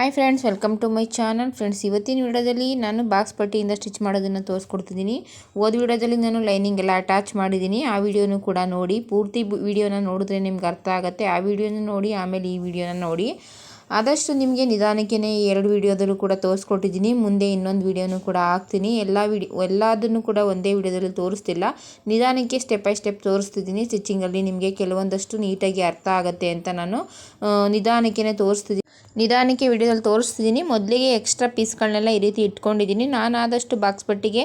Hi friends welcome to my channel friends ಇವತ್ತಿನ ವಿಡಿಯೋದಲ್ಲಿ ನಾನು ಬಾಕ್ಸ್ ಪಟ್ಟಿಯಿಂದ ಸ್ಟಿಚ್ ಮಾಡೋದನ್ನು ತೋರಿಸ್ಕೊಡ್ತಿದ್ದೀನಿ. ಓದ್ ವಿಡಿಯೋದಲ್ಲಿ ನಾನು ಲೈನಿಂಗ್ ಎಲ್ಲ ಅಟ್ಯಾಚ್ ಮಾಡಿದ್ದೀನಿ. ಆ ವಿಡಿಯೋನು ಕೂಡ ನೋಡಿ. ಪೂರ್ತಿ ವಿಡಿಯೋನ ನೋಡಿದ್ರೆ ನಿಮ್ಗೆ ಅರ್ಥ ಆಗುತ್ತೆ. ಆ ವಿಡಿಯೋನ ನೋಡಿ, ಆಮೇಲೆ ಈ ವಿಡಿಯೋನ ನೋಡಿ. ಆದಷ್ಟು ನಿಮಗೆ ನಿಧಾನಕ್ಕೇ ಎರಡು ವಿಡಿಯೋದಲ್ಲೂ ಕೂಡ ತೋರಿಸ್ಕೊಟ್ಟಿದ್ದೀನಿ. ಮುಂದೆ ಇನ್ನೊಂದು ವೀಡಿಯೋನು ಕೂಡ ಹಾಕ್ತೀನಿ. ಎಲ್ಲ ವಿಡಿಯೋ ಎಲ್ಲದನ್ನು ಕೂಡ ಒಂದೇ ವಿಡಿಯೋದಲ್ಲಿ ತೋರಿಸ್ತಿಲ್ಲ. ನಿಧಾನಕ್ಕೆ ಸ್ಟೆಪ್ ಬೈ ಸ್ಟೆಪ್ ತೋರಿಸ್ತಿದ್ದೀನಿ. ಸ್ಟಿಚಿಂಗಲ್ಲಿ ನಿಮಗೆ ಕೆಲವೊಂದಷ್ಟು ನೀಟಾಗಿ ಅರ್ಥ ಆಗುತ್ತೆ ಅಂತ ನಾನು ನಿಧಾನಕ್ಕೆ ತೋರಿಸ್ತಿದ್ದೀನಿ. ನಿಧಾನಕ್ಕೆ ವಿಡಿಯೋದಲ್ಲಿ ತೋರಿಸ್ತಿದ್ದೀನಿ. ಮೊದಲಿಗೆ ಎಕ್ಸ್ಟ್ರಾ ಪೀಸ್ಗಳನ್ನೆಲ್ಲ ಈ ರೀತಿ ಇಟ್ಕೊಂಡಿದ್ದೀನಿ. ನಾನು ಆದಷ್ಟು ಬಾಕ್ಸ್ ಪಟ್ಟಿಗೆ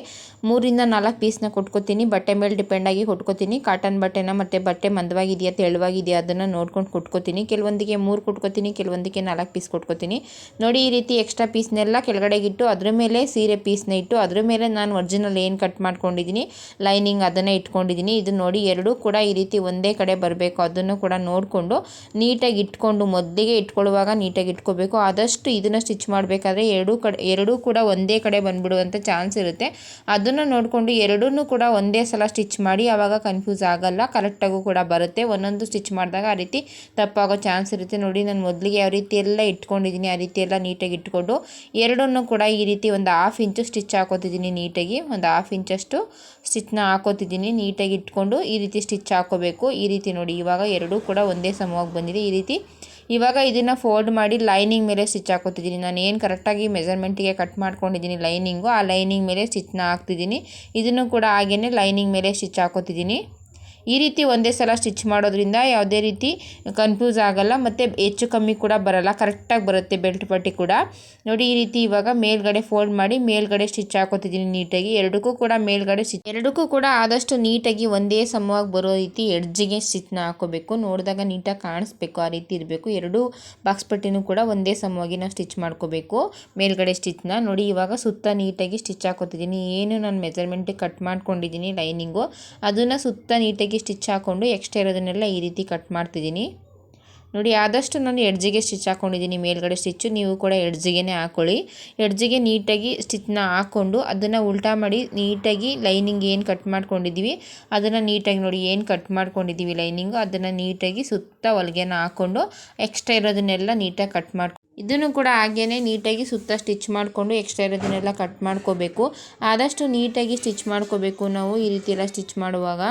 ಮೂರಿಂದ ನಾಲ್ಕು ಪೀಸ್ನ ಕೊಟ್ಕೋತೀನಿ. ಬಟ್ಟೆ ಮೇಲೆ ಡಿಪೆಂಡ್ ಆಗಿ ಕೊಟ್ಕೋತೀನಿ. ಕಾಟನ್ ಬಟ್ಟೆನ ಮತ್ತು ಬಟ್ಟೆ ಮಂದವಾಗಿದೆಯಾ, ತೆಳುವಾಗಿದೆಯಾ ಅದನ್ನು ನೋಡ್ಕೊಂಡು ಕೊಟ್ಕೊತೀನಿ. ಕೆಲವೊಂದಿಗೆ ಮೂರು ಕೊಟ್ಕೋತೀನಿ, ಕೆಲವೊಂದಿಗೆ ನಾಲ್ಕು ಪೀಸ್ ಕೊಟ್ಕೋತೀನಿ. ನೋಡಿ ಈ ರೀತಿ ಎಕ್ಸ್ಟ್ರಾ ಪೀಸ್ನೆಲ್ಲ ಕೆಳಗಡೆಗಿಟ್ಟು ಅದ್ರ ಮೇಲೆ ಸೀರೆ ಪೀಸ್ನ ಇಟ್ಟು ಅದ್ರ ಮೇಲೆ ನಾನು ಒರಿಜಿನಲ್ ಏನು ಕಟ್ ಮಾಡ್ಕೊಂಡಿದ್ದೀನಿ ಲೈನಿಂಗ್ ಅದನ್ನು ಇಟ್ಕೊಂಡಿದ್ದೀನಿ ಇದು ನೋಡಿ ಎರಡೂ ಕೂಡ ಈ ರೀತಿ ಒಂದೇ ಕಡೆ ಬರಬೇಕು. ಅದನ್ನು ಕೂಡ ನೋಡಿಕೊಂಡು ನೀಟಾಗಿ ಇಟ್ಕೊಂಡು ಮೊದಲಿಗೆ ಇಟ್ಕೊಳ್ಳುವಾಗ ನೀಟಾಗಿ ಇಟ್ಕೋಬೇಕು. ಆದಷ್ಟು ಇದನ್ನು ಸ್ಟಿಚ್ ಮಾಡಬೇಕಾದ್ರೆ ಎರಡೂ ಕಡೆ, ಎರಡೂ ಕೂಡ ಒಂದೇ ಕಡೆ ಬಂದುಬಿಡುವಂಥ ಚಾನ್ಸ್ ಇರುತ್ತೆ. ಅದನ್ನು ನೋಡಿಕೊಂಡು ಎರಡೂ ಕೂಡ ಒಂದೇ ಸಲ ಸ್ಟಿಚ್ ಮಾಡಿ ಆವಾಗ ಕನ್ಫ್ಯೂಸ್ ಆಗಲ್ಲ. ಕರೆಕ್ಟಾಗೂ ಕೂಡ ಬರುತ್ತೆ. ಒಂದೊಂದು ಸ್ಟಿಚ್ ಮಾಡಿದಾಗ ಆ ರೀತಿ ತಪ್ಪಾಗೋ ಚಾನ್ಸ್ ಇರುತ್ತೆ. ನೋಡಿ, ನಾನು ಮೊದಲಿಗೆ ಯಾವ ರೀತಿ ಎಲ್ಲ ಇಟ್ಕೊಂಡಿದ್ದೀನಿ, ಆ ರೀತಿ ಎಲ್ಲ ನೀಟಾಗಿ ಇಟ್ಕೊಂಡು. ಎರಡನ್ನೂ ಕೂಡ ಈ ರೀತಿ ಒಂದು ಹಾಫ್ ಇಂಚು ಸ್ಟಿಚ್ ಹಾಕೋತಿದ್ದೀನಿ ನೀಟಾಗಿ ಒಂದು ಹಾಫ್ ಇಂಚಷ್ಟು ಸ್ಟಿಚ್ನ ಹಾಕೋತಿದ್ದೀನಿ ನೀಟಾಗಿ ಇಟ್ಕೊಂಡು ಈ ರೀತಿ ಸ್ಟಿಚ್ ಹಾಕೋಬೇಕು. ಈ ರೀತಿ ನೋಡಿ, ಇವಾಗ ಎರಡೂ ಕೂಡ ಒಂದೇ ಸಮವಾಗಿ ಬಂದಿದೆ. ಈ ರೀತಿ ಇವಾಗ ಇದನ್ನು ಫೋಲ್ಡ್ ಮಾಡಿ ಲೈನಿಂಗ್ ಮೇಲೆ ಸ್ಟಿಚ್ ಹಾಕೋತಿದ್ದೀನಿ. ನಾನು ಏನು ಕರೆಕ್ಟಾಗಿ ಮೆಜರ್ಮೆಂಟಿಗೆ ಕಟ್ ಮಾಡ್ಕೊಂಡಿದ್ದೀನಿ ಲೈನಿಂಗು ಆ ಲೈನಿಂಗ್ ಮೇಲೆ ಸ್ಟಿಚ್ನ ಹಾಕ್ತಿದ್ದೀನಿ. ಇದನ್ನು ಕೂಡ ಹಾಗೆಯೇ ಲೈನಿಂಗ್ ಮೇಲೆ ಸ್ಟಿಚ್ ಹಾಕೋತಿದ್ದೀನಿ. ಈ ರೀತಿ ಒಂದೇ ಸಲ ಸ್ಟಿಚ್ ಮಾಡೋದ್ರಿಂದ ಯಾವುದೇ ರೀತಿ ಕನ್ಫ್ಯೂಸ್ ಆಗಲ್ಲ, ಮತ್ತು ಹೆಚ್ಚು ಕಮ್ಮಿ ಕೂಡ ಬರಲ್ಲ ಕರೆಕ್ಟಾಗಿ ಬರುತ್ತೆ ಬೆಲ್ಟ್ ಪಟ್ಟಿ ಕೂಡ. ನೋಡಿ, ಈ ರೀತಿ ಇವಾಗ ಮೇಲ್ಗಡೆ ಫೋಲ್ಡ್ ಮಾಡಿ ಮೇಲ್ಗಡೆ ಸ್ಟಿಚ್ ಹಾಕೋತಿದ್ದೀನಿ ನೀಟಾಗಿ. ಎರಡಕ್ಕೂ ಕೂಡ ಮೇಲ್ಗಡೆ ಸ್ಟಿಚ್ ಎರಡಕ್ಕೂ ಕೂಡ ಆದಷ್ಟು ನೀಟಾಗಿ ಒಂದೇ ಸಮವಾಗಿ ಬರೋ ರೀತಿ ಎಡ್ಜಿಗೆ ಸ್ಟಿಚ್ನ ಹಾಕೋಬೇಕು. ನೋಡಿದಾಗ ನೀಟಾಗಿ ಕಾಣಿಸ್ಬೇಕು, ಆ ರೀತಿ ಇರಬೇಕು. ಎರಡು ಬಾಕ್ಸ್ ಪಟ್ಟಿನೂ ಕೂಡ ಒಂದೇ ಸಮವಾಗಿ ನಾವು ಸ್ಟಿಚ್ ಮಾಡ್ಕೋಬೇಕು ಮೇಲ್ಗಡೆ ಸ್ಟಿಚ್ನ ನೋಡಿ, ಇವಾಗ ಸುತ್ತ ನೀಟಾಗಿ ಸ್ಟಿಚ್ ಹಾಕೋತಿದ್ದೀನಿ. ಏನು ನಾನು ಮೆಜರ್ಮೆಂಟ್ ಕಟ್ ಮಾಡ್ಕೊಂಡಿದ್ದೀನಿ ಲೈನಿಂಗು ಅದನ್ನು ಸುತ್ತ ನೀಟಾಗಿ ಸ್ಟಿಚ್ ಹಾಕ್ಕೊಂಡು ಎಕ್ಸ್ಟ್ರಾ ಇರೋದನ್ನೆಲ್ಲ ಈ ರೀತಿ ಕಟ್ ಮಾಡ್ತಿದ್ದೀನಿ. ನೋಡಿ, ಆದಷ್ಟು ನಾನು ಎಡ್ಜಿಗೆ ಸ್ಟಿಚ್ ಹಾಕ್ಕೊಂಡಿದ್ದೀನಿ ಮೇಲ್ಗಡೆ ಸ್ಟಿಚ್ಚು, ನೀವು ಕೂಡ ಎಡ್ಜಿಗೆ ಹಾಕ್ಕೊಳ್ಳಿ ಎಡ್ಜಿಗೆ ನೀಟಾಗಿ ಸ್ಟಿಚ್ನ ಹಾಕ್ಕೊಂಡು ಅದನ್ನು ಉಲ್ಟಾ ಮಾಡಿ ನೀಟಾಗಿ ಲೈನಿಂಗ್ ಏನು ಕಟ್ ಮಾಡ್ಕೊಂಡಿದ್ದೀವಿ, ಅದನ್ನು ನೀಟಾಗಿ ನೋಡಿ ಏನು ಕಟ್ ಮಾಡ್ಕೊಂಡಿದ್ದೀವಿ ಲೈನಿಂಗು, ಅದನ್ನು ನೀಟಾಗಿ ಸುತ್ತ ಹೊಲಿಗೆನ ಹಾಕ್ಕೊಂಡು ಎಕ್ಸ್ಟ್ರಾ ಇರೋದನ್ನೆಲ್ಲ ನೀಟಾಗಿ ಕಟ್ ಮಾಡಿ ಇದನ್ನು ಕೂಡ ಹಾಗೆಯೇ ನೀಟಾಗಿ ಸುತ್ತ ಸ್ಟಿಚ್ ಮಾಡಿಕೊಂಡು ಎಕ್ಸ್ಟ್ರಾ ಇರೋದನ್ನೆಲ್ಲ ಕಟ್ ಮಾಡ್ಕೋಬೇಕು. ಆದಷ್ಟು ನೀಟಾಗಿ ಸ್ಟಿಚ್ ಮಾಡ್ಕೋಬೇಕು ನಾವು ಈ ರೀತಿ ಎಲ್ಲ ಸ್ಟಿಚ್ ಮಾಡುವಾಗ.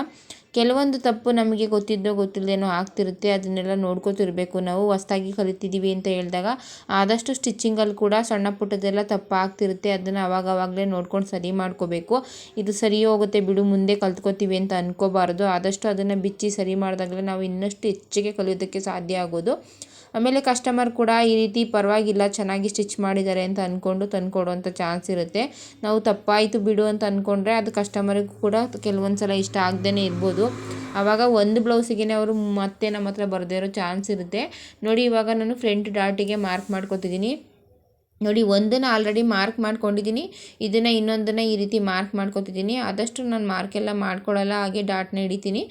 ಕೆಲವೊಂದು ತಪ್ಪು ನಮಗೆ ಗೊತ್ತಿದ್ದೋ ಗೊತ್ತಿಲ್ಲದೇನೋ ಆಗ್ತಿರುತ್ತೆ, ಅದನ್ನೆಲ್ಲ ನೋಡ್ಕೋತಿರ್ಬೇಕು. ನಾವು ಹೊಸ್ದಾಗಿ ಕಲಿತಿದ್ದೀವಿ ಅಂತ ಹೇಳಿದಾಗ ಆದಷ್ಟು ಸ್ಟಿಚ್ಚಿಂಗಲ್ಲಿ ಕೂಡ ಸಣ್ಣ ಪುಟ್ಟದೆಲ್ಲ ತಪ್ಪು ಆಗ್ತಿರುತ್ತೆ, ಅದನ್ನು ಅವಾಗವಾಗಲೇ ನೋಡ್ಕೊಂಡು ಸರಿ ಮಾಡ್ಕೋಬೇಕು. ಇದು ಸರಿ ಹೋಗುತ್ತೆ ಬಿಡು, ಮುಂದೆ ಕಲ್ತ್ಕೋತೀವಿ ಅಂತ ಅಂದ್ಕೋಬಾರ್ದು ಆದಷ್ಟು ಅದನ್ನು ಬಿಚ್ಚಿ ಸರಿ ಮಾಡಿದಾಗಲೇ ನಾವು ಇನ್ನಷ್ಟು ಹೆಚ್ಚಿಗೆ ಕಲಿಯೋದಕ್ಕೆ ಸಾಧ್ಯ ಆಗೋದು. ಆಮೇಲೆ ಕಸ್ಟಮರ್ ಕೂಡ ಈ ರೀತಿ ಪರವಾಗಿಲ್ಲ, ಚೆನ್ನಾಗಿ ಸ್ಟಿಚ್ ಮಾಡಿದ್ದಾರೆ ಅಂತ ಅಂದ್ಕೊಂಡು ತಂದುಕೊಡುವಂಥ ಚಾನ್ಸ್ ಇರುತ್ತೆ. ನಾವು ತಪ್ಪಾಯಿತು ಬಿಡು ಅಂತ ಅಂದ್ಕೊಂಡ್ರೆ ಅದು ಕಸ್ಟಮರಿಗೂ ಕೂಡ ಕೆಲವೊಂದು ಸಲ ಇಷ್ಟ ಆಗದೇ ಇರ್ಬೋದು. ಆವಾಗ ಒಂದು ಬ್ಲೌಸಿಗೆ ಅವರು ಮತ್ತೆ ನಮ್ಮ ಹತ್ರ ಬರದೇ ಇರೋ ಚಾನ್ಸ್ ಇರುತ್ತೆ. ನೋಡಿ ಇವಾಗ ನಾನು ಫ್ರಂಟ್ ಡಾಟಿಗೆ ಮಾರ್ಕ್ ಮಾಡ್ಕೊತಿದ್ದೀನಿ. ನೋಡಿ, ಒಂದನ್ನು ಆಲ್ರೆಡಿ ಮಾರ್ಕ್ ಮಾಡ್ಕೊಂಡಿದ್ದೀನಿ ಇದನ್ನು ಇನ್ನೊಂದನ್ನು ಈ ರೀತಿ ಮಾರ್ಕ್ ಮಾಡ್ಕೊತಿದ್ದೀನಿ ಆದಷ್ಟು ನಾನು ಮಾರ್ಕೆಲ್ಲ ಮಾಡ್ಕೊಳ್ಳಲ್ಲ ಹಾಗೆ ಡಾಟ್ನ ಹಿಡಿತೀನಿ.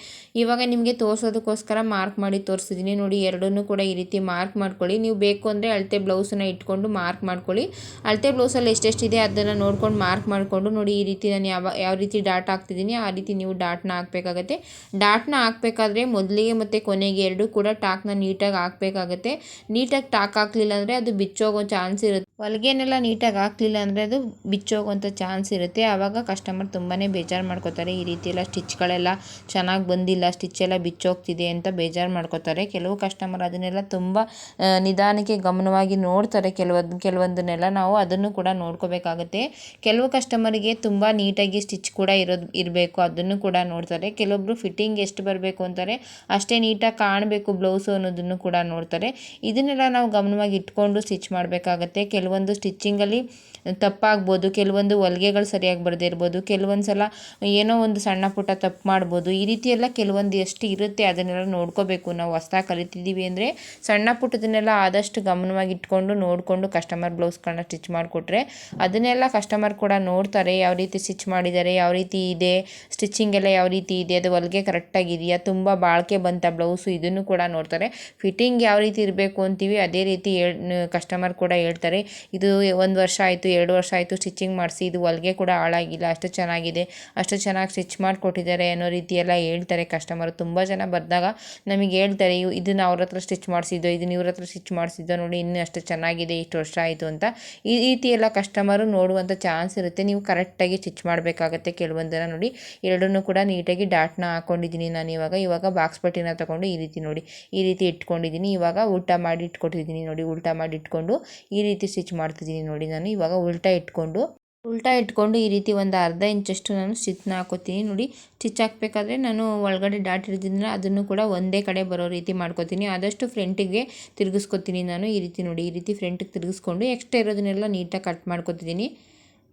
ಇವಾಗ ನಿಮಗೆ ತೋರಿಸೋದಕ್ಕೋಸ್ಕರ ಮಾರ್ಕ್ ಮಾಡಿ ತೋರಿಸಿದ್ದೀನಿ ನೋಡಿ, ಎರಡನ್ನೂ ಕೂಡ ಈ ರೀತಿ ಮಾರ್ಕ್ ಮಾಡ್ಕೊಳ್ಳಿ. ನೀವು ಬೇಕು ಅಂದರೆ ಅಳತೆ ಬ್ಲೌಸನ್ನ ಇಟ್ಕೊಂಡು ಮಾರ್ಕ್ ಮಾಡ್ಕೊಳ್ಳಿ. ಅಳತೆ ಬ್ಲೌಸಲ್ಲಿ ಎಷ್ಟೆಷ್ಟಿದೆ ಅದನ್ನು ನೋಡ್ಕೊಂಡು ಮಾರ್ಕ್ ಮಾಡಿಕೊಂಡು ನೋಡಿ, ಈ ರೀತಿ ನಾನು ಯಾವ ಯಾವ ರೀತಿ ಡಾಟ್ ಹಾಕ್ತಿದ್ದೀನಿ ಆ ರೀತಿ ನೀವು ಡಾಟ್ನ ಹಾಕಬೇಕಾಗತ್ತೆ. ಡಾಟ್ನ ಹಾಕಬೇಕಾದ್ರೆ ಮೊದಲಿಗೆ ಮತ್ತು ಕೊನೆಗೆ ಎರಡೂ ಕೂಡ ಟಾಕ್ನ ನೀಟಾಗಿ ಹಾಕಬೇಕಾಗತ್ತೆ. ನೀಟಾಗಿ ಟಾಕ್ ಹಾಕಲಿಲ್ಲ ಅಂದರೆ ಅದು ಬಿಚ್ಚೋಗೋ ಚಾನ್ಸ್ ಇರುತ್ತೆ. ಹೊಲಿಗೆನೆಲ್ಲ ನೀಟಾಗಿ ಹಾಕ್ಲಿಲ್ಲ ಅಂದರೆ ಅದು ಬಿಚ್ಚೋಗುವಂಥ ಚಾನ್ಸ್ ಇರುತ್ತೆ. ಆವಾಗ ಕಸ್ಟಮರ್ ತುಂಬಾ ಬೇಜಾರು ಮಾಡ್ಕೋತಾರೆ. ಈ ರೀತಿ ಎಲ್ಲ ಸ್ಟಿಚ್ಗಳೆಲ್ಲ ಚೆನ್ನಾಗಿ ಬಂದಿಲ್ಲ, ಸ್ಟಿಚ್ ಎಲ್ಲ ಬಿಚ್ಚೋಗ್ತಿದೆ ಅಂತ ಬೇಜಾರು ಮಾಡ್ಕೋತಾರೆ. ಕೆಲವು ಕಸ್ಟಮರ್ ಅದನ್ನೆಲ್ಲ ತುಂಬ ನಿಧಾನಕ್ಕೆ ಗಮನವಾಗಿ ನೋಡ್ತಾರೆ. ಕೆಲವೊಂದು, ಕೆಲವೊಂದನ್ನೆಲ್ಲ ನಾವು ಅದನ್ನು ಕೂಡ ನೋಡ್ಕೋಬೇಕಾಗುತ್ತೆ. ಕೆಲವು ಕಸ್ಟಮರಿಗೆ ತುಂಬ ನೀಟಾಗಿ ಸ್ಟಿಚ್ ಕೂಡ ಇರೋದು, ಇರಬೇಕು. ಅದನ್ನು ಕೂಡ ನೋಡ್ತಾರೆ. ಕೆಲವೊಬ್ಬರು ಫಿಟ್ಟಿಂಗ್ ಎಷ್ಟು ಬರಬೇಕು ಅಂತಾರೆ, ಅಷ್ಟೇ ನೀಟಾಗಿ ಕಾಣಬೇಕು ಬ್ಲೌಸು ಅನ್ನೋದನ್ನು ಕೂಡ ನೋಡ್ತಾರೆ. ಇದನ್ನೆಲ್ಲ ನಾವು ಗಮನವಾಗಿ ಇಟ್ಕೊಂಡು ಸ್ಟಿಚ್ ಮಾಡಬೇಕಾಗತ್ತೆ. ಕೆಲವೊಂದು ಸ್ಟಿಚ್ಚಿಂಗಲ್ಲಿ ತಪ್ಪಾಗ್ಬೋದು, ಕೆಲವೊಂದು ಹೊಲಿಗೆಗಳು ಸರಿಯಾಗಿ ಬರದೇ ಇರ್ಬೋದು, ಕೆಲವೊಂದು ಸಲ ಏನೋ ಒಂದು ಸಣ್ಣ ಪುಟ್ಟ ತಪ್ಪು ಮಾಡ್ಬೋದು, ಈ ರೀತಿ ಎಲ್ಲ ಕೆಲವೊಂದು ಎಷ್ಟು ಇರುತ್ತೆ ಅದನ್ನೆಲ್ಲ ನೋಡ್ಕೋಬೇಕು. ನಾವು ಹೊಸ್ದಾಗಿ ಕಲಿತಿದ್ದೀವಿ ಅಂದರೆ ಸಣ್ಣ ಪುಟ್ಟದನ್ನೆಲ್ಲ ಆದಷ್ಟು ಗಮನವಾಗಿ ಇಟ್ಕೊಂಡು ನೋಡಿಕೊಂಡು ಕಸ್ಟಮರ್ ಬ್ಲೌಸ್ಗಳನ್ನ ಸ್ಟಿಚ್ ಮಾಡಿಕೊಟ್ರೆ ಅದನ್ನೆಲ್ಲ ಕಸ್ಟಮರ್ ಕೂಡ ನೋಡ್ತಾರೆ, ಯಾವ ರೀತಿ ಸ್ಟಿಚ್ ಮಾಡಿದ್ದಾರೆ, ಯಾವ ರೀತಿ ಇದೆ ಸ್ಟಿಚ್ಚಿಂಗ್ ಎಲ್ಲ ಯಾವ ರೀತಿ ಇದೆ, ಅದು ಹೊಲಿಗೆ ಕರೆಕ್ಟಾಗಿದೆಯಾ ತುಂಬ ಬಾಳಿಕೆ ಬಂತ ಬ್ಲೌಸು ಇದನ್ನು ಕೂಡ ನೋಡ್ತಾರೆ. ಫಿಟ್ಟಿಂಗ್ ಯಾವ ರೀತಿ ಇರಬೇಕು ಅಂತೀವಿ, ಅದೇ ರೀತಿ ಹೇಳ್ ಕಸ್ಟಮರ್ ಕೂಡ ಹೇಳ್ತಾರೆ. ಇದು ಒಂದು ವರ್ಷ ಆಯಿತು, ಎರಡು ವರ್ಷ ಆಯಿತು ಸ್ಟಿಚಿಂಗ್ ಮಾಡಿಸಿ, ಇದು ಹೊಲಿಗೆ ಕೂಡ ಹಾಳಾಗಿಲ್ಲ, ಅಷ್ಟು ಚೆನ್ನಾಗಿದೆ. ಅಷ್ಟು ಚೆನ್ನಾಗಿ ಸ್ಟಿಚ್ ಮಾಡಿಕೊಟ್ಟಿದ್ದಾರೆ ಅನ್ನೋ ರೀತಿ ಎಲ್ಲ ಹೇಳ್ತಾರೆ ಕಸ್ಟಮರು ತುಂಬ ಜನ ಬಂದಾಗ ನಮಗೆ ಹೇಳ್ತಾರೆ, ಇವು ಇದನ್ನು ಅವ್ರ ಹತ್ರ ಸ್ಟಿಚ್ ಮಾಡಿಸಿದ್ದು ಇದನ್ನ ಇವ್ರ ಹತ್ರ ಸ್ಟಿಚ್ ಮಾಡಿಸಿದ್ದು ನೋಡಿ ಇನ್ನೂ ಅಷ್ಟು ಚೆನ್ನಾಗಿದೆ, ಇಷ್ಟು ವರ್ಷ ಆಯಿತು ಅಂತ. ಈ ರೀತಿ ಎಲ್ಲ ಕಸ್ಟಮರು ನೋಡುವಂಥ ಚಾನ್ಸ್ ಇರುತ್ತೆ. ನೀವು ಕರೆಕ್ಟಾಗಿ ಸ್ಟಿಚ್ ಮಾಡಬೇಕಾಗತ್ತೆ ಕೆಲವೊಂದನ್ನು ನೋಡಿ. ಎರಡನ್ನೂ ಕೂಡ ನೀಟಾಗಿ ಡಾಟ್ನ ಹಾಕ್ಕೊಂಡಿದ್ದೀನಿ ನಾನು ಇವಾಗ. ಇವಾಗ ಬಾಕ್ಸ್ ಪಟ್ಟಿನ ತಗೊಂಡು ಈ ರೀತಿ ನೋಡಿ. ಈ ರೀತಿ ಇಟ್ಕೊಂಡಿದ್ದೀನಿ. ಇವಾಗ ಊಟ ಮಾಡಿ ಇಟ್ಕೊಟ್ಟಿದ್ದೀನಿ ನೋಡಿ. ಉಲ್ಟಾ ಮಾಡಿ ಇಟ್ಕೊಂಡು ಈ ರೀತಿ ಸ್ಟಿಚ್ ಮಾಡ್ತಿದ್ದೀನಿ ನೋಡಿ ನಾನು. ಇವಾಗ ಉಲ್ಟಾ ಇಟ್ಕೊಂಡು ಉಲ್ಟಾ ಇಟ್ಕೊಂಡು ಈ ರೀತಿ ಒಂದು ಅರ್ಧ ಇಂಚಷ್ಟು ನಾನು ಸ್ಟಿಚ್ನ ಹಾಕೋತೀನಿ ನೋಡಿ. ಸ್ಟಿಚ್ ಹಾಕಬೇಕಾದ್ರೆ ನಾನು ಒಳಗಡೆ ಡಾಟ್ ಹಿಡಿದಿದ್ರೆ ಅದನ್ನು ಕೂಡ ಒಂದೇ ಕಡೆ ಬರೋ ರೀತಿ ಮಾಡ್ಕೋತೀನಿ. ಆದಷ್ಟು ಫ್ರಂಟಿಗೆ ತಿರುಗಿಸ್ಕೊತೀನಿ ನಾನು ಈ ರೀತಿ ನೋಡಿ. ಈ ರೀತಿ ಫ್ರಂಟಿಗೆ ತಿರುಗಿಸ್ಕೊಂಡು ಎಕ್ಸ್ಟ್ರಾ ಇರೋದನ್ನೆಲ್ಲ ನೀಟಾಗಿ ಕಟ್ ಮಾಡ್ಕೊತಿದ್ದೀನಿ.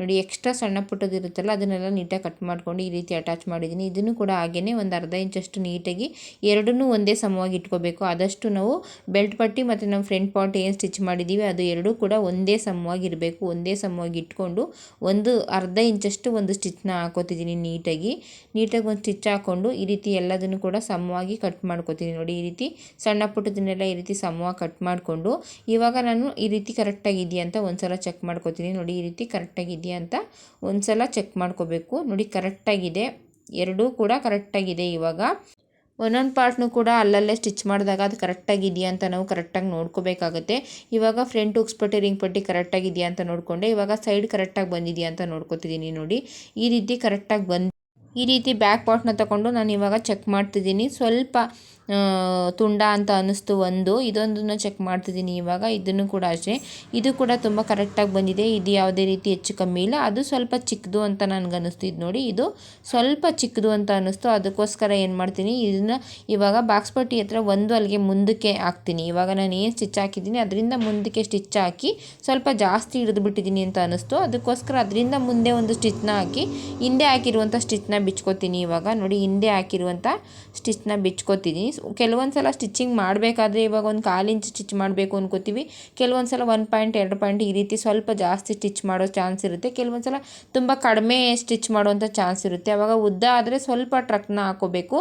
ನೋಡಿ ಎಕ್ಸ್ಟ್ರಾ ಸಣ್ಣ ಪುಟ್ಟದಿರುತ್ತಲ್ಲ ಅದನ್ನೆಲ್ಲ ನೀಟಾಗಿ ಕಟ್ ಮಾಡ್ಕೊಂಡು ಈ ರೀತಿ ಅಟ್ಯಾಚ್ ಮಾಡಿದ್ದೀನಿ. ಇದನ್ನು ಕೂಡ ಹಾಗೆಯೇ ಒಂದು ಅರ್ಧ ಇಂಚಷ್ಟು ನೀಟಾಗಿ ಎರಡನ್ನೂ ಒಂದೇ ಸಮವಾಗಿ ಇಟ್ಕೋಬೇಕು. ಆದಷ್ಟು ನಾವು ಬೆಲ್ಟ್ ಪಟ್ಟಿ ಮತ್ತು ನಮ್ಮ ಫ್ರಂಟ್ ಪಾರ್ಟ್ ಏನು ಸ್ಟಿಚ್ ಮಾಡಿದ್ದೀವಿ ಅದು ಎರಡೂ ಕೂಡ ಒಂದೇ ಸಮವಾಗಿ ಇರಬೇಕು. ಒಂದೇ ಸಮವಾಗಿ ಇಟ್ಕೊಂಡು ಒಂದು ಅರ್ಧ ಇಂಚಷ್ಟು ಒಂದು ಸ್ಟಿಚ್ನ ಹಾಕೋತಿದ್ದೀನಿ ನೀಟಾಗಿ. ನೀಟಾಗಿ ಒಂದು ಸ್ಟಿಚ್ ಹಾಕ್ಕೊಂಡು ಈ ರೀತಿ ಎಲ್ಲದನ್ನು ಕೂಡ ಸಮವಾಗಿ ಕಟ್ ಮಾಡ್ಕೋತೀನಿ. ನೋಡಿ, ಈ ರೀತಿ ಸಣ್ಣ ಪುಟ್ಟದನ್ನೆಲ್ಲ ಈ ರೀತಿ ಸಮವಾಗಿ ಕಟ್ ಮಾಡಿಕೊಂಡು ಇವಾಗ ನಾನು ಈ ರೀತಿ ಕರೆಕ್ಟಾಗಿದೆಯಾ ಅಂತ ಒಂದು ಸಲ ಚೆಕ್ ಮಾಡ್ಕೋತೀನಿ. ನೋಡಿ, ಈ ರೀತಿ ಕರೆಕ್ಟಾಗಿದೆಯಾ ಅಂತ ಒಂದು ಸಲ ಚೆಕ್ ಮಾಡ್ಕೋಬೇಕು. ನೋಡಿ, ಕರೆಕ್ಟಾಗಿದೆ. ಎರಡೂ ಕೂಡ ಕರೆಕ್ಟಾಗಿದೆ ಇವಾಗ. ಒಂದೊಂದು ಪಾರ್ಟ್ನು ಕೂಡ ಅಲ್ಲಲ್ಲೇ ಸ್ಟಿಚ್ ಮಾಡಿದಾಗ ಅದು ಕರೆಕ್ಟಾಗಿದೆಯಾ ಅಂತ ನಾವು ಕರೆಕ್ಟಾಗಿ ನೋಡ್ಕೋಬೇಕಾಗುತ್ತೆ. ಇವಾಗ ಫ್ರಂಟ್ ಉಕ್ಸ್ಪಟ್ಟಿ ರಿಂಗ್ ಪಟ್ಟಿ ಕರೆಕ್ಟಾಗಿದೆಯಾ ಅಂತ ನೋಡಿಕೊಂಡೆ. ಇವಾಗ ಸೈಡ್ ಕರೆಕ್ಟಾಗಿ ಬಂದಿದೆಯಾ ಅಂತ ನೋಡ್ಕೋತಿದ್ದೀನಿ ನೋಡಿ. ಈ ರೀತಿ ಕರೆಕ್ಟಾಗಿ ಬಂದು ಈ ರೀತಿ ಬ್ಯಾಕ್ ಪಾರ್ಟ್ನ ತಗೊಂಡು ನಾನು ಇವಾಗ ಚೆಕ್ ಮಾಡ್ತಿದ್ದೀನಿ. ಸ್ವಲ್ಪ ತುಂಡ ಅಂತ ಅನ್ನಿಸ್ತು ಒಂದು. ಇದೊಂದನ್ನು ಚೆಕ್ ಮಾಡ್ತಿದ್ದೀನಿ ಇವಾಗ. ಇದನ್ನು ಕೂಡ ಅಷ್ಟೇ. ಇದು ಕೂಡ ತುಂಬ ಕರೆಕ್ಟಾಗಿ ಬಂದಿದೆ. ಇದು ಯಾವುದೇ ರೀತಿ ಹೆಚ್ಚು ಕಮ್ಮಿ ಇಲ್ಲ. ಅದು ಸ್ವಲ್ಪ ಚಿಕ್ಕದು ಅಂತ ನನಗೆ ಇದು ನೋಡಿ. ಇದು ಸ್ವಲ್ಪ ಚಿಕ್ಕದು ಅಂತ ಅನ್ನಿಸ್ತು. ಅದಕ್ಕೋಸ್ಕರ ಏನು ಮಾಡ್ತೀನಿ? ಇದನ್ನು ಇವಾಗ ಬಾಕ್ಸ್ ಪಟ್ಟಿ ಹತ್ರ ಒಂದು ಅಲ್ಲಿಗೆ ಮುಂದಕ್ಕೆ ಹಾಕ್ತೀನಿ. ಇವಾಗ ನಾನು ಏನು ಸ್ಟಿಚ್ ಹಾಕಿದ್ದೀನಿ? ಅದರಿಂದ ಮುಂದಕ್ಕೆ ಸ್ಟಿಚ್ ಹಾಕಿ ಸ್ವಲ್ಪ ಜಾಸ್ತಿ ಹಿಡಿದು ಬಿಟ್ಟಿದ್ದೀನಿ ಅಂತ ಅನ್ನಿಸ್ತು. ಅದಕ್ಕೋಸ್ಕರ ಅದರಿಂದ ಮುಂದೆ ಒಂದು ಸ್ಟಿಚ್ನ ಹಾಕಿ ಹಿಂದೆ ಹಾಕಿರುವಂಥ ಸ್ಟಿಚ್ನ ಬಿಚ್ಕೋತೀನಿ ಇವಾಗ. ನೋಡಿ ಹಿಂದೆ ಹಾಕಿರುವಂಥ ಸ್ಟಿಚ್ನ ಬಿಚ್ಕೋತೀನಿ ಕೆಲವೊಂದು ಸಲ ಸ್ಟಿಚ್ಚಿಂಗ್ ಮಾಡಬೇಕಾದ್ರೆ ಇವಾಗ ಒಂದು ಕಾಲು ಇಂಚು ಸ್ಟಿಚ್ ಮಾಡಬೇಕು ಅನ್ಕೋತೀವಿ. ಕೆಲವೊಂದು ಸಲ ಒನ್ ಪಾಯಿಂಟ್ ಎರಡು ಪಾಯಿಂಟ್ ಈ ರೀತಿ ಸ್ವಲ್ಪ ಜಾಸ್ತಿ ಸ್ಟಿಚ್ ಮಾಡೋ ಚಾನ್ಸ್ ಇರುತ್ತೆ. ಕೆಲವೊಂದು ಸಲ ತುಂಬ ಕಡಿಮೆ ಸ್ಟಿಚ್ ಮಾಡುವಂಥ ಚಾನ್ಸ್ ಇರುತ್ತೆ. ಆವಾಗ ಉದ್ದ ಆದರೆ ಸ್ವಲ್ಪ ಟ್ರಕ್ನ ಹಾಕೋಬೇಕು.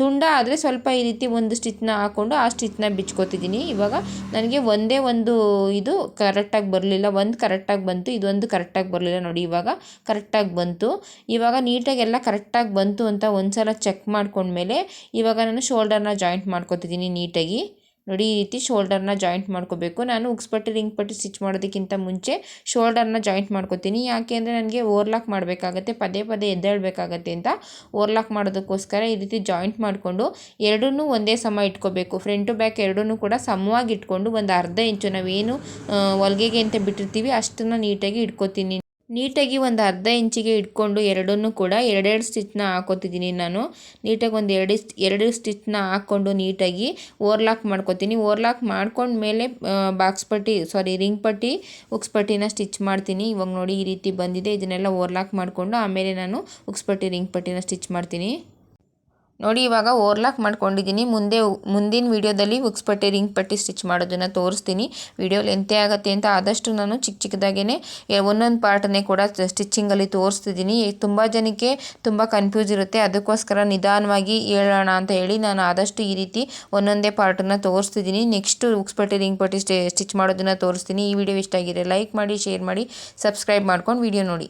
ತುಂಡ ಆದರೆ ಸ್ವಲ್ಪ ಈ ರೀತಿ ಒಂದು ಸ್ಟಿಚ್ನ ಹಾಕ್ಕೊಂಡು ಆ ಸ್ಟಿಚ್ನ ಬಿಚ್ಕೋತಿದ್ದೀನಿ. ಇವಾಗ ನನಗೆ ಒಂದೇ ಒಂದು ಇದು ಕರೆಕ್ಟಾಗಿ ಬರಲಿಲ್ಲ. ಒಂದು ಕರೆಕ್ಟಾಗಿ ಬಂತು, ಇದೊಂದು ಕರೆಕ್ಟಾಗಿ ಬರಲಿಲ್ಲ ನೋಡಿ ಇವಾಗ ಕರೆಕ್ಟಾಗಿ ಬಂತು. ಇವಾಗ ನೀಟಾಗಿ ಎಲ್ಲ ಕರೆಕ್ಟಾಗಿ ಬಂತು ಅಂತ ಒಂದು ಸಲ ಚೆಕ್ ಮಾಡ್ಕೊಂಡ್ಮೇಲೆ ಇವಾಗ ನಾನು ಶೋಲ್ಡರ್ನ ಜಾಯಿಂಟ್ ಮಾಡ್ಕೋತಿದ್ದೀನಿ ನೀಟಾಗಿ. ನೋಡಿ, ಈ ರೀತಿ ಶೋಲ್ಡರ್ನ ಜಾಯಿಂಟ್ ಮಾಡ್ಕೋಬೇಕು. ನಾನು ಉಕ್ಸ್ಪಟ್ಟಿ ರಿಂಗ್ ಪಟ್ಟಿ ಸ್ಟಿಚ್ ಮಾಡೋದಕ್ಕಿಂತ ಮುಂಚೆ ಶೋಲ್ಡರ್ನ ಜಾಯಿಂಟ್ ಮಾಡ್ಕೋತೀನಿ. ಯಾಕೆ ಅಂದರೆ ನನಗೆ ಓವರ್ಲಾಕ್ ಮಾಡಬೇಕಾಗತ್ತೆ, ಪದೇ ಪದೇ ಎದ್ದೇಳಬೇಕಾಗತ್ತೆ ಅಂತ. ಓವರ್ಲಾಕ್ ಮಾಡೋದಕ್ಕೋಸ್ಕರ ಈ ರೀತಿ ಜಾಯಿಂಟ್ ಮಾಡಿಕೊಂಡು ಎರಡನ್ನೂ ಒಂದೇ ಸಮ ಇಟ್ಕೋಬೇಕು. ಫ್ರಂಟು ಬ್ಯಾಕ್ ಎರಡೂ ಕೂಡ ಸಮವಾಗಿ ಇಟ್ಕೊಂಡು ಒಂದು ಅರ್ಧ ಇಂಚು ನಾವೇನು ಹೊಲಿಗೆಗೆ ಅಂತ ಬಿಟ್ಟಿರ್ತೀವಿ, ಅಷ್ಟನ್ನು ನೀಟಾಗಿ ಇಟ್ಕೋತೀನಿ. ನೀಟಾಗಿ ಒಂದು ಅರ್ಧ ಇಂಚಿಗೆ ಇಟ್ಕೊಂಡು ಎರಡನ್ನೂ ಕೂಡ ಎರಡೆರಡು ಸ್ಟಿಚ್ನ ಹಾಕೋತಿದ್ದೀನಿ ನಾನು. ನೀಟಾಗಿ ಒಂದು ಎರಡು ಎರಡು ಸ್ಟಿಚ್ನ ಹಾಕ್ಕೊಂಡು ನೀಟಾಗಿ ಓರ್ಲಾಕ್ ಮಾಡ್ಕೋತೀನಿ. ಓರ್ಲಾಕ್ ಮಾಡ್ಕೊಂಡ್ಮೇಲೆ ಬಾಕ್ಸ್ ಪಟ್ಟಿ, ಸಾರಿ, ರಿಂಗ್ ಪಟ್ಟಿ, ಉಕ್ಸ್ ಪಟ್ಟಿನ ಸ್ಟಿಚ್ ಮಾಡ್ತೀನಿ. ಇವಾಗ ನೋಡಿ ಈ ರೀತಿ ಬಂದಿದೆ. ಇದನ್ನೆಲ್ಲ ಓರ್ಲಾಕ್ ಮಾಡಿಕೊಂಡು ಆಮೇಲೆ ನಾನು ಉಕ್ಸ್ ಪಟ್ಟಿ, ರಿಂಗ್ ಪಟ್ಟಿನ ಸ್ಟಿಚ್ ಮಾಡ್ತೀನಿ. ನೋಡಿ, ಇವಾಗ ಓವರ್ಲಾಕ್ ಮಾಡ್ಕೊಂಡಿದ್ದೀನಿ ಮುಂದೆ ಮುಂದಿನ ವೀಡಿಯೋದಲ್ಲಿ ಉಕ್ಸ್ ಪಟ್ಟಿ ರಿಂಗ್ ಪಟ್ಟಿ ಸ್ಟಿಚ್ ಮಾಡೋದನ್ನು ತೋರಿಸ್ತೀನಿ. ವಿಡಿಯೋ ಎಂತೆ ಆಗುತ್ತೆ ಅಂತ ಆದಷ್ಟು ನಾನು ಚಿಕ್ಕ ಚಿಕ್ಕದಾಗೇ ಒಂದೊಂದು ಪಾರ್ಟನ್ನೇ ಕೂಡ ಸ್ಟಿಚ್ಚಿಂಗಲ್ಲಿ ತೋರಿಸ್ತಿದ್ದೀನಿ ತುಂಬ ಜನಕ್ಕೆ ತುಂಬ ಕನ್ಫ್ಯೂಸ್ ಇರುತ್ತೆ. ಅದಕ್ಕೋಸ್ಕರ ನಿಧಾನವಾಗಿ ಹೇಳೋಣ ಅಂತ ಹೇಳಿ ನಾನು ಆದಷ್ಟು ಈ ರೀತಿ ಒಂದೊಂದೇ ಪಾರ್ಟನ್ನು ತೋರಿಸ್ತಿದ್ದೀನಿ ನೆಕ್ಸ್ಟ್ ಉಕ್ಸ್ ಪಟ್ಟಿ ರಿಂಗ್ ಪಟ್ಟಿ ಸ್ಟಿಚ್ ಮಾಡೋದನ್ನು ತೋರಿಸ್ತೀನಿ. ಈ ವಿಡಿಯೋ ಇಷ್ಟ ಆಗಿದೆ ಲೈಕ್ ಮಾಡಿ, ಶೇರ್ ಮಾಡಿ, ಸಬ್ಸ್ಕ್ರೈಬ್ ಮಾಡ್ಕೊಂಡು ವಿಡಿಯೋ ನೋಡಿ.